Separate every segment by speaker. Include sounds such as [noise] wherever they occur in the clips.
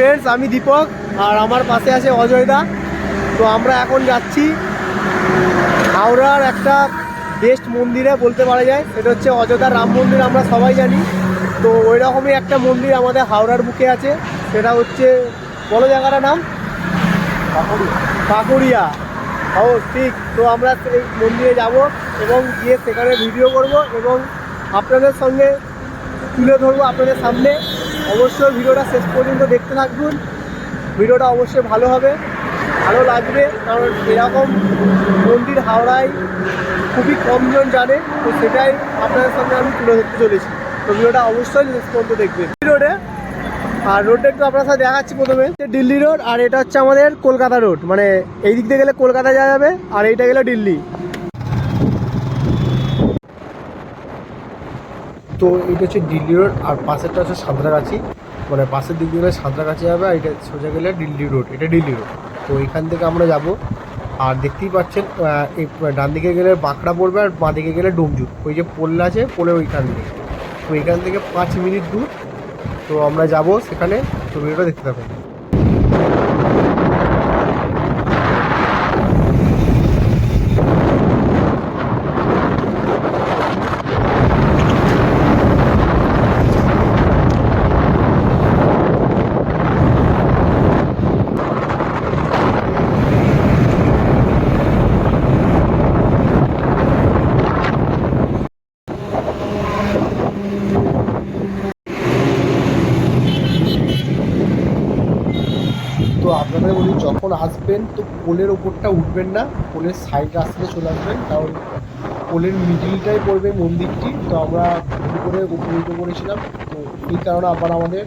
Speaker 1: Friends আমি দীপক আর আমার পাশে আছে অজয়দা। তো আমরা এখন যাচ্ছি হাওড়ার একটা বেস্ট মন্দিরে বলতে পারা যায়। সেটা হচ্ছে অযোধ্যা রাম মন্দির, আমরা সবাই জানি। তো ওই রকমই একটা মন্দির আমাদের হাওড়ার বুকে আছে। সেটা হচ্ছে, বলো জায়গাটার নাম? পাকুড়িয়া। ও, ঠিক। তো আমরা সেই মন্দিরে যাব এবং গিয়ে সেখানে ভিডিও করব এবং আপনাদের সঙ্গে তুলে ধরবো আপনাদের সামনে। অবশ্যই ভিডিওটা শেষ পর্যন্ত দেখতে থাকবেন ভিডিওটা অবশ্যই ভালো হবে, ভালো লাগবে, কারণ এরকম মন্দির হাওড়ায় খুবই কমজন জানে, তো সেটাই আপনাদের সামনে আমি তুলে ধরতে চলেছি। তো ভিডিওটা অবশ্যই শেষ পর্যন্ত দেখবেন। রোডে আর রোডটা একটু আপনার সাথে দেখাচ্ছি প্রথমে। দিল্লি রোড আর এটা হচ্ছে আমাদের কলকাতা রোড মানে এই দিক দিয়ে গেলে কলকাতা যাওয়া যাবে, আর এইটা গেলে দিল্লি। তো এটা হচ্ছে দিল্লি রোড, আর পাশেরটা হচ্ছে সাঁতরাগাছি। মানে পাশের দিক দিয়ে সাঁতরাগাছি যাবে, আর এটা সোজা গেলে দিল্লি রোড, এটা দিল্লি রোড। তো এখান থেকে আমরা যাব, আর দেখতেই পাচ্ছেন ডান দিকে গেলে বাঁকড়া পড়বে, আর বাঁ দিকে গেলে ডুমজু। ওই যে পোল আছে, পোলের ওইখান দিয়ে। তো এখান থেকে পাঁচ মিনিট দূর। তো আমরা যাব সেখানে, তো ভিডিওটা দেখতে থাকুন। আপনাদের বলি, যখন আসবেন তো পোলের ওপরটা উঠবেন না পোলের সাইড রাস্তাতে চলে আসবেন, কারণ পোলের মিডিলটাই পড়বে মন্দিরটি তো আমরা উপরে উঠে পড়েছিলাম তো এই কারণে আবার আমাদের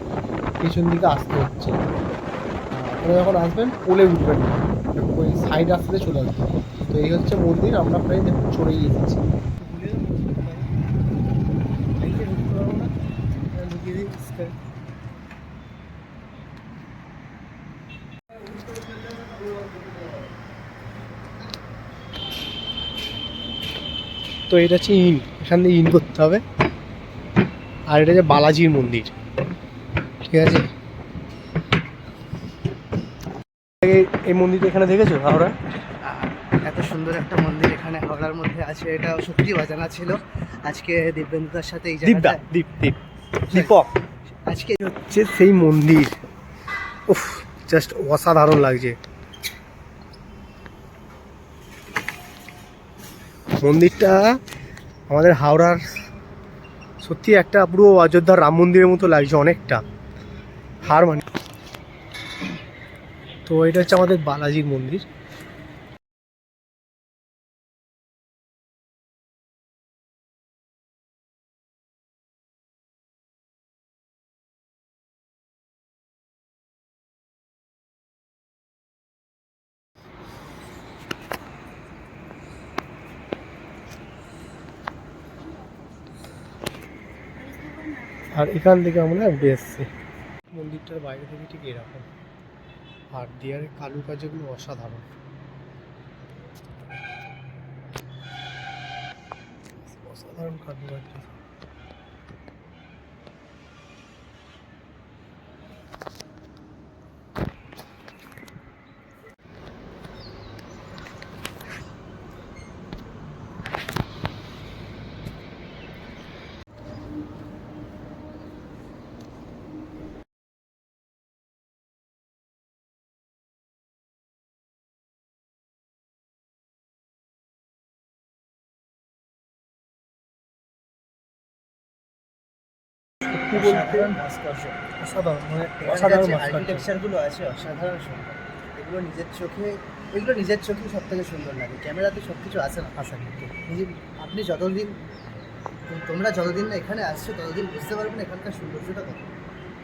Speaker 1: পেছন দিকে আসতে হচ্ছে। আপনারা যখন আসবেন পোলে উঠবেন না ওই সাইড রাস্তাতে চলে আসবেন। তো এই হচ্ছে মন্দির, আমরা প্রায় দেখুন চলেই এসেছি। তো এটা হচ্ছে ইন এখান থেকে ইন করতে হবে। আর এটা হচ্ছে বালাজির মন্দির। ঠিক আছে? এই- মন্দিরটা এখানে দেখেছ হাওড়া?
Speaker 2: এত সুন্দর একটা মন্দির এখানে হাওড়ার মধ্যে আছে এটা সত্যি অজানা ছিল। আজকে দিব্যেন্দুদার সাথে এই জায়গাটা
Speaker 1: দীপ দীপ দীপক।
Speaker 2: আজকে
Speaker 1: হচ্ছে সেই মন্দির। উফ জাস্ট অসাধারণ লাগছে। মন্দিরটা আমাদের হাওড়ার সত্যি একটা পুরো অযোধ্যার রাম মন্দিরের মতো লাগছে অনেকটা। হার মানে তো এটা হচ্ছে আমাদের বালাজির মন্দির। আর এখান থেকে আমরা উঠে এসছি। মন্দিরটার বাইরে থেকে ঠিক এরকম। আর দেয়ারের কালু কাজগুলো অসাধারণ। অসাধারণ কালু কাজ সত্যি বলতে? অসাধারণ মানে অসাধারণ।
Speaker 2: আর্কিটেকচারগুলো আছে অসাধারণ সুন্দর। এগুলো নিজের চোখে এগুলো নিজের চোখে সব থেকে সুন্দর লাগে। ক্যামেরাতে সব কিছু আসে না আপনি যতদিন তোমরা যতদিন না এখানে আসছো ততদিন বুঝতে পারবে না এখানকার সৌন্দর্যটা কত।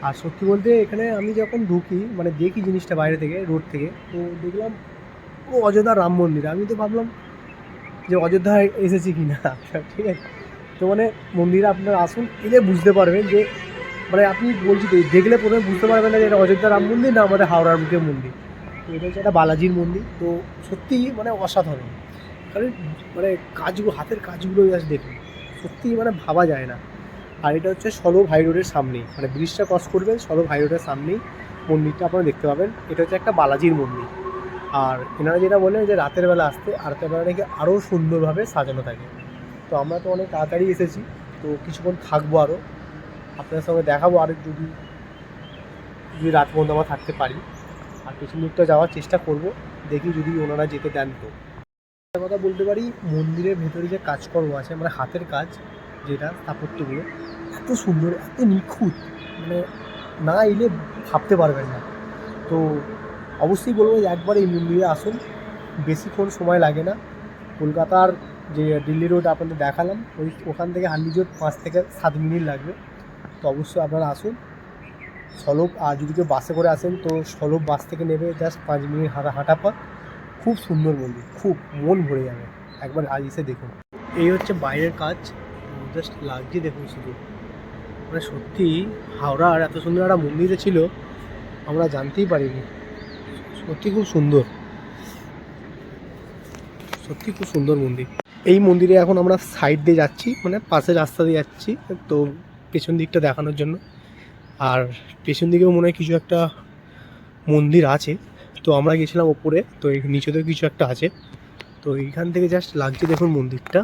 Speaker 1: আর সত্যি বলতে এখানে আমি যখন ঢুকি মানে দেখি জিনিসটা বাইরে থেকে রোড থেকে তো দেখলাম ও অযোধ্যা রাম মন্দির। আমি তো ভাবলাম যে অযোধ্যা এসেছি কি না [laughs] ঠিক আছে। তো মানে মন্দিরে আপনারা আসুন, এলে বুঝতে পারবেন যে মানে আপনি বলছি দেখলে প্রথমে বুঝতে পারবেন না যে এটা অযোধ্যা রাম মন্দির না আমাদের হাওড়ার বুকের মন্দির। তো এটা হচ্ছে একটা বালাজির মন্দির। তো সত্যিই মানে অসাধারণ। কারণ মানে কাজগুলো, হাতের কাজগুলো জাস্ট দেখুন, সত্যিই মানে ভাবা যায় না। আর এটা হচ্ছে সলভ হাই রোডের সামনেই মানে ব্রিজটা ক্রস করবেন সলভ হাই রোডের সামনেই মন্দিরটা আপনারা দেখতে পাবেন। এটা হচ্ছে একটা বালাজির মন্দির। আর এনারা যেটা বলেন যে, রাতের বেলা আসতে রাতের বেলা নাকি আরও সুন্দরভাবে সাজানো থাকে। তো আমরা তো অনেক তাড়াতাড়ি এসেছি, তো কিছুক্ষণ থাকব আরও আপনার সঙ্গে দেখাবো আর যদি যদি রাত পর্যন্ত আমরা থাকতে পারি। আর পেছন দিকটা যাওয়ার চেষ্টা করব, দেখি যদি ওনারা যেতে দেন তো। কথা বলতে পারি, মন্দিরের ভেতরে যে কাজকর্ম আছে আমরা হাতের কাজ যেটা, স্থাপত্যগুলো, এত সুন্দর, এত নিখুঁত মানে না এলে ভাবতে পারবেন না। তো অবশ্যই বলব একবার এই মন্দিরে আসুন, বেশিক্ষণ সময় লাগে না। কলকাতার যে দিল্লি রোড আপনাদের দেখালাম, ওই ওখান থেকে হান্ডি জোট পাঁচ থেকে সাত মিনিট লাগবে। তো অবশ্যই আপনারা আসুন। সলভ আর যদি কেউ বাসে করে আসেন, তো সলভ বাস থেকে নেবে জাস্ট পাঁচ মিনিট হাঁটা হাঁটা পথ। খুব সুন্দর মন্দির, খুব মন ভরে যাবে। একবার আজ এসে দেখুন। এই হচ্ছে বাইরের কাজ। জাস্ট লাগছে দেখুন শুধু। মানে সত্যি, হাওড়ার এত সুন্দর একটা মন্দিরে ছিল, আমরা জানতেই পারিনি। সত্যি খুব সুন্দর। সত্যি খুব সুন্দর মন্দির। এই মন্দিরে এখন আমরা সাইড দিয়ে যাচ্ছি মানে পাশে রাস্তা দিয়ে যাচ্ছি, তো পেছন দিকটা দেখানোর জন্য। আর পেছন দিকেও মনে হয় কিছু একটা মন্দির আছে, তো আমরা গেছিলাম ওপরে, তো এই নিচেতেও কিছু একটা আছে। তো এইখান থেকে জাস্ট লাগছে দেখুন মন্দিরটা।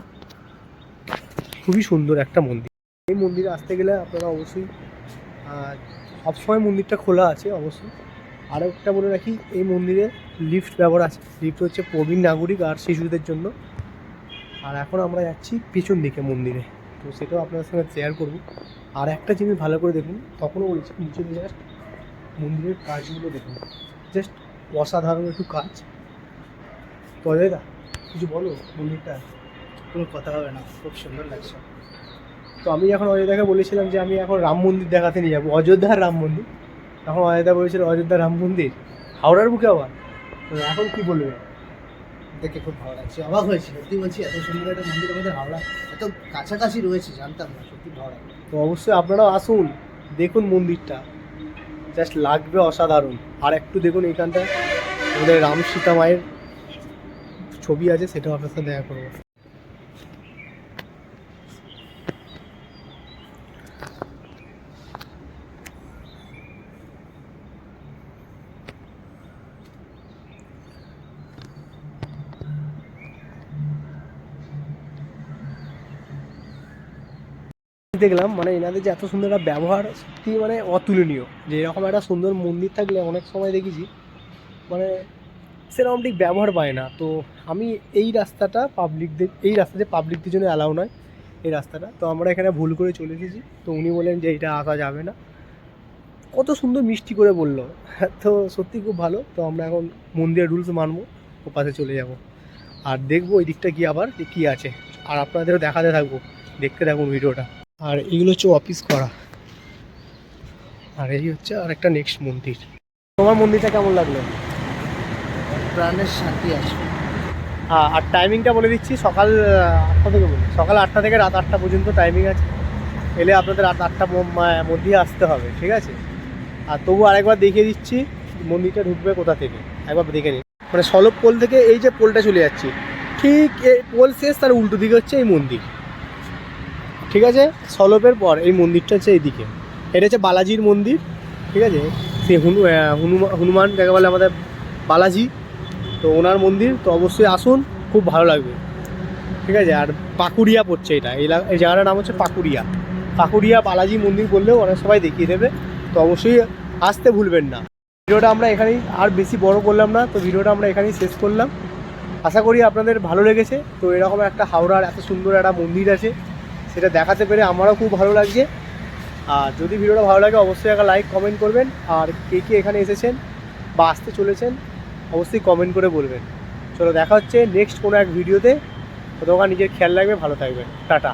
Speaker 1: খুবই সুন্দর একটা মন্দির। এই মন্দিরে আসতে গেলে আপনারা অবশ্যই সবসময় মন্দিরটা খোলা আছে অবশ্যই। আরও একটা বলে রাখি, এই মন্দিরে লিফট ব্যবহার আছে। লিফট হচ্ছে প্রবীণ নাগরিক আর শিশুদের জন্য। আর এখন আমরা যাচ্ছি পিছন দিকে মন্দিরে। তো সেটাও আপনাদের সঙ্গে শেয়ার করব। আর একটা জিনিস ভালো করে দেখুন, তখনও বলছি, নিচে জাস্ট মন্দিরের কাজগুলো দেখুন। জাস্ট অসাধারণ একটু কাজ। অজয়দা কিছু বলো, মন্দিরটা
Speaker 2: কোনো কথা হবে না, খুব সুন্দর লাগছে।
Speaker 1: তো আমি যখন অযোধ্যাকে বলেছিলাম যে, আমি এখন রাম মন্দির দেখাতে নিয়ে যাব, অযোধ্যার রাম মন্দির। তখন অযোধ্যা বলেছিল, অযোধ্যা রাম মন্দির? হাওড়ার বুকে আবার? তো এখন কি বলবে?
Speaker 2: দেখে খুব ভালো লাগছে, অবাক হয়েছে সত্যি বলছি, এত সুন্দর একটা মন্দির আমাদের হাওড়া এত কাছাকাছি রয়েছে, জানতাম না, সত্যি ভালো লাগছে।
Speaker 1: তো অবশ্যই আপনারাও আসুন, দেখুন মন্দিরটা। জাস্ট লাগবে অসাধারণ। আর একটু দেখুন এইখানটা, আমাদের রাম সীতা মায়ের ছবি আছে, সেটাও আপনার সাথে দেখা করব। দেখলাম মানে এনাদের যে এত সুন্দর একটা ব্যবহার সত্যি মানে অতুলনীয়। যে এরকম একটা সুন্দর মন্দির থাকলে অনেক সময় দেখেছি মানে সেরকম ঠিক ব্যবহার পায় না। তো আমি এই রাস্তাটা পাবলিকদের এই রাস্তাতে পাবলিকদের জন্য অ্যালাউ নয়, এই রাস্তাটা। তো আমরা এখানে ভুল করে চলে এসেছি। তো উনি বলেন যে এইটা আসা যাবে না। কত সুন্দর মিষ্টি করে বলল। [laughs] তো সত্যি খুব ভালো। তো আমরা এখন মন্দিরের রুলস মানবো, ও পাশে চলে যাব। আর দেখব ওই দিকটা কি আবার কী আছে। আর আপনাদেরও দেখাতে থাকব। দেখতে থাকুন ভিডিওটা আর এগুলো হচ্ছে অফিস করা। আর এই হচ্ছে আর একটা নেক্সট মন্দির। তোমার মন্দিরটা কেমন লাগল?
Speaker 2: প্রাণের শান্তি আছে
Speaker 1: হ্যাঁ আর টাইমিংটা বলে দিচ্ছি সকাল আটটা থেকে বলি সকাল আটটা থেকে রাত আটটা পর্যন্ত টাইমিং আছে। এলে আপনাদের রাত আটটা মধ্যে আসতে হবে ঠিক আছে? আর তবু আরেকবার দেখিয়ে দিচ্ছি মন্দিরটা ঢুকবে কোথা থেকে। একবার দেখে নিন। মানে সলভ পোল থেকে এই যে পোলটা চলে যাচ্ছি ঠিক এই পোল শেষ তার উল্টো দিকে হচ্ছে এই মন্দির। ঠিক আছে? সলভের পর এই মন্দিরটা হচ্ছে এইদিকে। এটা হচ্ছে বালাজির মন্দির, ঠিক আছে? সে হনু হনুমান, যাকে বলে আমাদের বালাজি, তো ওনার মন্দির, তো অবশ্যই আসুন, খুব ভালো লাগবে। ঠিক আছে? আর পাকুড়িয়া পড়ছে এটা। এই জায়গাটার নাম হচ্ছে পাকুড়িয়া। পাকুড়িয়া বালাজি মন্দির বললেও অনেক সবাই দেখিয়ে দেবে, তো অবশ্যই আসতে ভুলবেন না। ভিডিওটা আমরা এখানেই আর বেশি বড় করলাম না, তো ভিডিওটা আমরা এখানেই শেষ করলাম। আশা করি আপনাদের ভালো লেগেছে, তো এরকম একটা হাওড়ার এত সুন্দর একটা মন্দির আছে সেটা দেখাতে পেরে আমারও খুব ভালো লাগছে। আর যদি ভিডিওটা ভালো লাগে, অবশ্যই একটা লাইক কমেন্ট করবেন। আর কে কে এখানে এসেছেন বা আসতে চলেছেন, অবশ্যই কমেন্ট করে বলবেন। চলো দেখা হচ্ছে নেক্সট কোনো এক ভিডিওতে ততক্ষণ নিজের খেয়াল রাখবে ভালো থাকবেন। টাটা।